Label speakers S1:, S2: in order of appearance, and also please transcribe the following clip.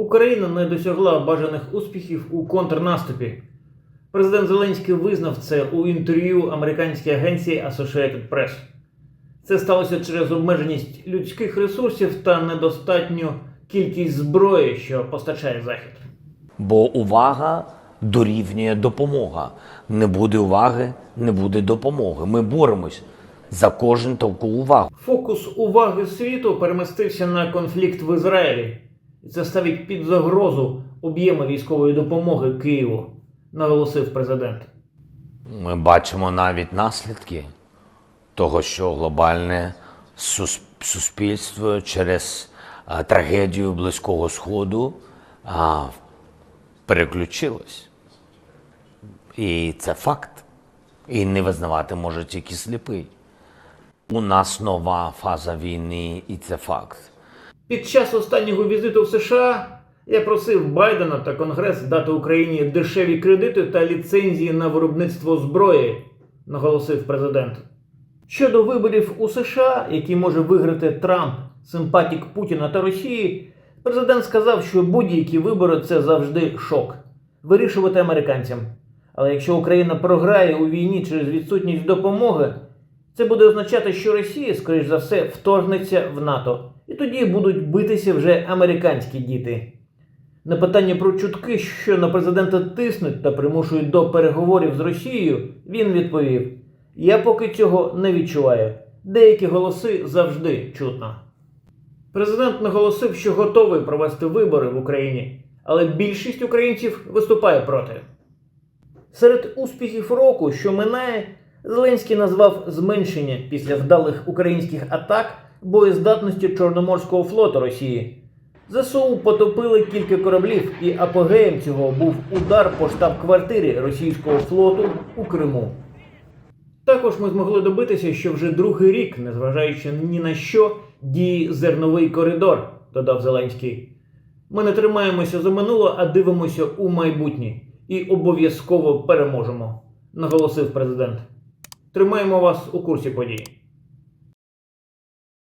S1: Україна не досягла бажаних успіхів у контрнаступі. Президент Зеленський визнав це у інтерв'ю американській агенції Associated Press. Це сталося через обмеженість людських ресурсів та недостатню кількість зброї, що постачає Захід.
S2: Бо увага дорівнює допомога. Не буде уваги, не буде допомоги. Ми боремось за кожен таку увагу.
S1: Фокус уваги світу перемістився на конфлікт в Ізраїлі. Це ставить під загрозу об'єми військової допомоги Києву, наголосив президент.
S2: Ми бачимо навіть наслідки того, що глобальне суспільство через трагедію Близького Сходу переключилось. І це факт. І не визнавати може тільки сліпий. У нас нова фаза війни, і це факт.
S1: Під час останнього візиту в США я просив Байдена та Конгрес дати Україні дешеві кредити та ліцензії на виробництво зброї, наголосив президент. Щодо виборів у США, які може виграти Трамп, симпатік Путіна та Росії, президент сказав, що будь-які вибори це завжди шок. Вирішувати американцям. Але якщо Україна програє у війні через відсутність допомоги, це буде означати, що Росія, скоріш за все, вторгнеться в НАТО. І тоді будуть битися вже американські діти. На питання про чутки, що на президента тиснуть та примушують до переговорів з Росією, він відповів: Я поки цього не відчуваю. Деякі голоси завжди чутно. Президент наголосив, що готовий провести вибори в Україні, але більшість українців виступає проти. Серед успіхів року, що минає, Зеленський назвав зменшення після вдалих українських атак боєздатності Чорноморського флоту Росії. ЗСУ потопили кілька кораблів, і апогеєм цього був удар по штаб-квартирі російського флоту у Криму. Також ми змогли добитися, що вже другий рік, незважаючи ні на що, діє зерновий коридор, додав Зеленський. Ми не тримаємося за минуле, а дивимося у майбутнє і обов'язково переможемо, наголосив президент. Тримаємо вас у курсі подій.